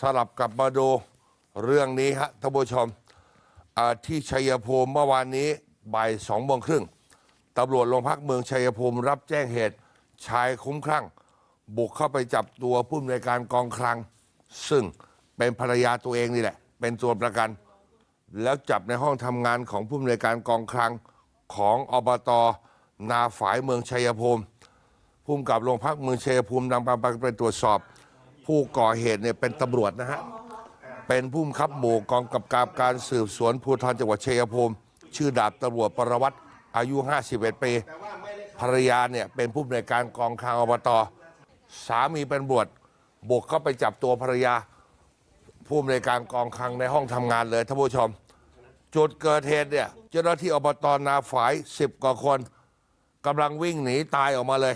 สลับกลับมาดูเรื่องนี้ฮะท่านผู้ชมอ่าที่ชัยภูมิเมื่อวานนี้บ่ายสองโมงครึ่งตำรวจโรงพักเมืองชัยภูมิรับแจ้งเหตุชายคุ้มคลั่ง บุกเข้าไปจับตัวผู้อำนวยการกองคลัง ซึ่งเป็นภรรยาตัวเองนี่แหละ เป็นตัวประกัน แล้วจับในห้องทำงานของผู้อำนวยการกองคลังของอบตนาฝายเมืองชัยภูมิภูมิกับโรงพักเมืองชัยภูมินำไปไปตรวจสอบ ผู้ก่อเหตุเนี่ยเป็นตำรวจนะฮะ เป็นผู้บังคับหมู่กองกับการการสืบสวนภูธรจังหวัดชัยภูมิ ชื่อดาบตำรวจประวัติอายุ 51 ปี ภรรยาเนี่ยเป็นผู้อำนวยการกองคลังอบต สามีเป็นตำรวจบุกเข้าไปจับตัวภรรยา ผู้อำนวยการกองคลังในห้องทำงานเลยท่านผู้ชม จุดเกิดเหตุเนี่ยเจ้าหน้าที่อบตนาฝาย 10 กว่าคนกำลังวิ่งหนีตายออกมาเลย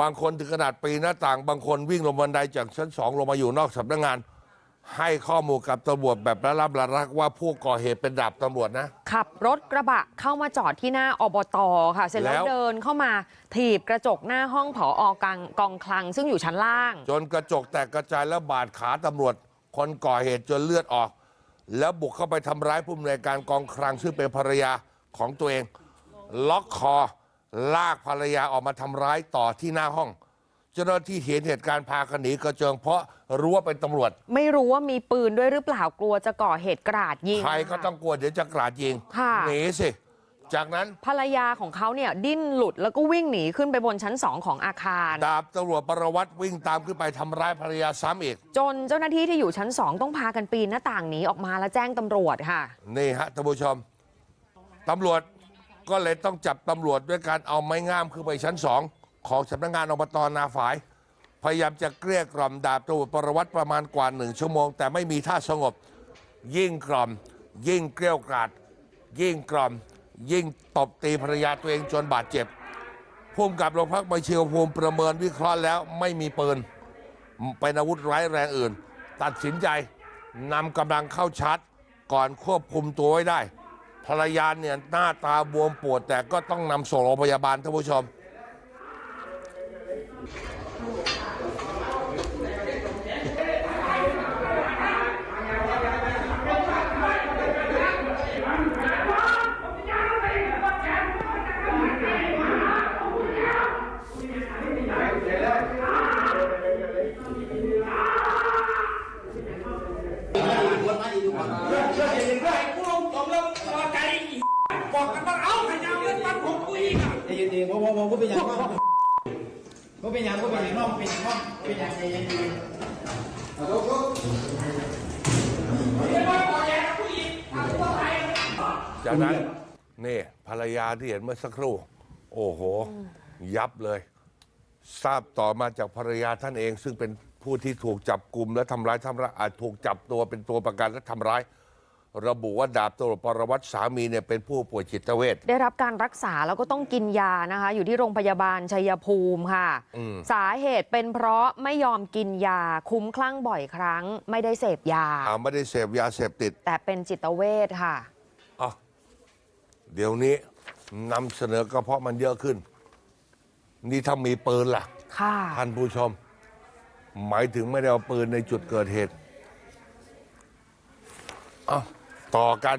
บางคนถึงขนาดปีนหน้าต่าง บางคนวิ่งลงบันไดจากชั้นสองลงมาอยู่นอกสำนักงาน ให้ข้อมูลกับตำรวจแบบละลับละลักว่าผู้ก่อเหตุเป็นดาบตำรวจนะ ขับรถกระบะเข้ามาจอดที่หน้าอบตค่ะ เสร็จแล้แล้ว วเดินเข้ามาถีบกระจกหน้าห้องผออกางกองคลัง ซึ่งอยู่ชั้นล่าง จนกระจกแตกกระจายแล้วบาดขาตำรวจ คนก่อเหตุจนเลือดออก แล้วบุกเข้าไปทำร้ายผู้อำนวยการกองคลังซึ่งเป็นภรรยาของตัวเอง ล็อกคอ ลากภรรยาออกมาทำร้ายต่อที่หน้าห้อง เจ้าหน้าที่เห็นเหตุการณ์พากันหนีกระเจิงเพราะรู้ว่าเป็นตำรวจ ไม่รู้ว่ามีปืนด้วยหรือเปล่ากลัวจะก่อเหตุกราดยิงใครก็ต้องกลัวเดี๋ยวจะกราดยิงค่ะ หนีสิ จากนั้นภรรยาของเขาเนี่ยดิ้นหลุดแล้วก็วิ่งหนีขึ้นไปบนชั้นสองของอาคาร ดาบตำรวจประวัติวิ่งตามขึ้นไปทำร้ายภรรยาซ้ำอีก จนเจ้าหน้าที่ที่อยู่ชั้นสองต้องพากันปีนหน้าต่างหนีออกมาแล้วแจ้งตำรวจค่ะ นี่ฮะท่านผู้ชมตำรวจ ก็เลยต้องจับตำรวจด้วยการเอาไม้งามขึ้นไปชั้นสองของสำนักงานอบตนาฝาย พยายามจะเกลี้ยกล่อมดาบตำรวจประวัติประมาณกว่าหนึ่งชั่วโมง แต่ไม่มีท่าสงบ ยิ่งกล่อม ยิ่งเกลี้ยวกราดยิ่งกล่อม ยิ่งตบตีภรรยาตัวเองจนบาดเจ็บภูมิกับโรงพักมาเชียวภูมิประเมินวิเคราะห์แล้วไม่มีปืนเป็นอาวุธร้ายแรงอื่น ตัดสินใจนำกำลังเข้าชาร์จก่อนควบคุมตัวไว้ได้ ภรรยาเนี่ยหน้าตาบวมปวดแต่ก็ต้องนำส่งโรงพยาบาลท่านผู้ชม กูลงตรงแล้วพอใจอีก บอกกันว่าเอ้าขยาวเล่นวันผมกูอีกอะใจเย็นๆเพราะว่าว่าเป็นอย่างน้องว่าเป็นอย่างว่าเป็นอย่างน้องเป็นอย่างน้องเป็นอย่างใจเย็นไม่ว่าพอใจกับผู้หญิงทำตัวไทยจากนั้นนี่ภรรยาที่เห็นเมื่อสักครู่ โอ้โห ยับเลย ทราบต่อมาจากภรรยาท่านเอง ซึ่งเป็นผู้ที่ถูกจับกลุ่มและทำร้ายทำร้ายอาจถูกจับตัวเป็นตัวประกันและทำร้าย ระบุว่าดาบตำรวจปรวัติสามีเนี่ยเป็นผู้ป่วยจิตเวชได้รับการรักษาแล้วก็ต้องกินยานะคะ อยู่ที่โรงพยาบาลชัยภูมิค่ะอืมสาเหตุเป็นเพราะไม่ยอมกินยาคุ้มคลั่งบ่อยครั้ง ไม่ได้เสพยาอ่าไม่ได้เสพยาเสพติด แต่เป็นจิตเวชค่ะอะเดี๋ยวนี้นำเสนอก็เพราะมันเยอะขึ้น นี่ถ้ามีปืนล่ะค่ะท่านผู้ชม หมายถึงไม่ได้เอาปืนในจุดเกิดเหตุอะ ต่อกัน